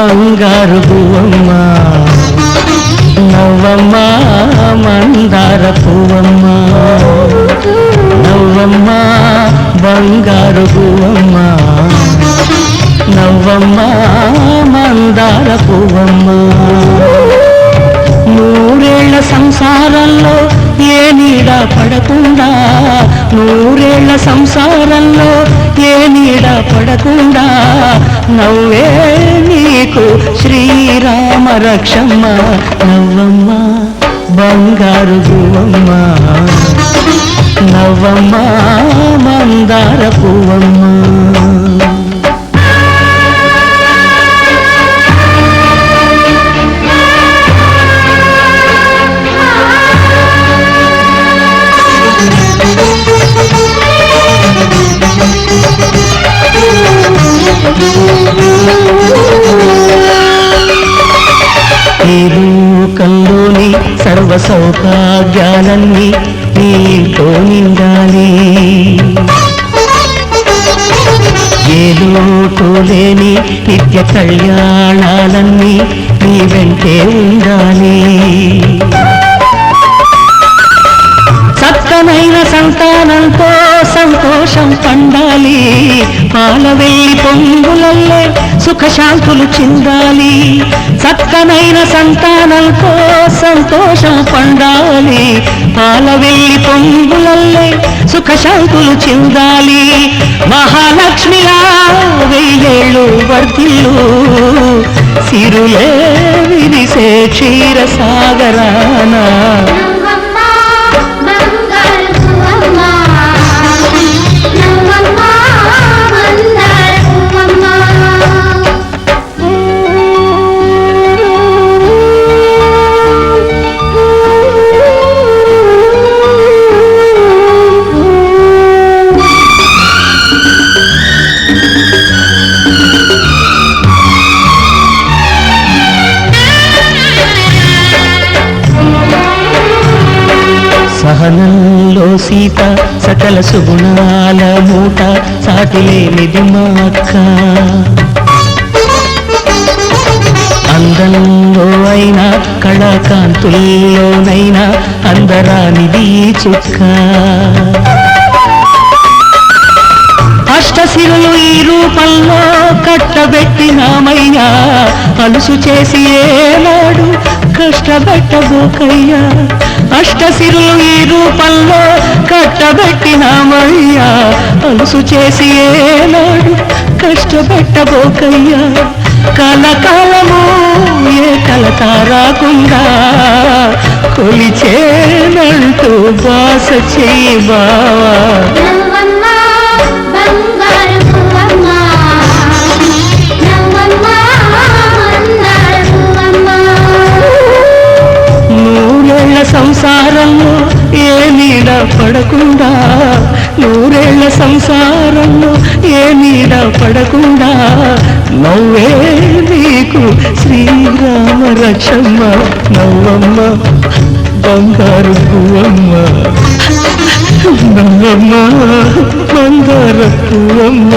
బంగారు పువ్వమ్మ. నవ్వమ్మ మందార పువ్వమ్మ. నవ్వమ్మ బంగారు పువ్వమ్మ. నవ్వమ్మ మందార పువ్వమ్మ. నూరేళ్ళ సంసారంలో ఏ నీడ పడకుండా నూరేళ్ళ సంసారంలో ఏ నీడ పడకుండా నవ్వే నీకు శ్రీరామ రక్షమ్మ నవ్వమ్మ బంగారు గువ్వమ్మ నవ్వమ్మ సర్వ సౌభాగ్యాలన్నీ నీతో నిండాలి. ఏ లోటు లేని నిత్య కళ్యాణాలన్నీ నీ వెంటే ఉండాలి. సత్తమైన సంతానంతో సంతోషం పండాలి. పాల వెళ్ళి పొంగులల్లే సుఖశాంతులు చిందాలి. చక్కనైన సంతానంతో సంతోషం పండాలి పాల వెళ్ళి పొంగులల్లే సుఖశాంతులు చిందాలి. మహాలక్ష్మిలా వెయ్యేళ్ళు వర్ధిల్లు. సిరులే విరిసే క్షీర సాగరానా సీత సకల సుగుణాల మూట సాటిలేనిది మా అక్క అందంలో అయినా కళాకాంతుల్లోనైనా అందరానిది చుక్క. అష్టశిరులు ఈ రూపంలో కట్టబెట్టినామయ్యా. అలుసు చేసి ఏనాడు కష్టపెట్టబోకయ్యా. అష్టశిరులు ఈ రూపంలో కట్టబెట్టినామయ్యా. అలుసు చేసి ఏనాడు కష్టపెట్టబోకయ్యా. కలకాలము ఏ కలత రాకుండా కొలిచేనంటూ బాస చేయి బావా. పడకుండా నూరేళ్ళ సంసారంలో ఏ నీడ పడకుండా నవ్వే నీకు శ్రీరామ రక్షమ్మ నవ్వమ్మ బంగారు పువ్వమ్మ. నవ్వమ్మ బంగారు పువ్వమ్మ.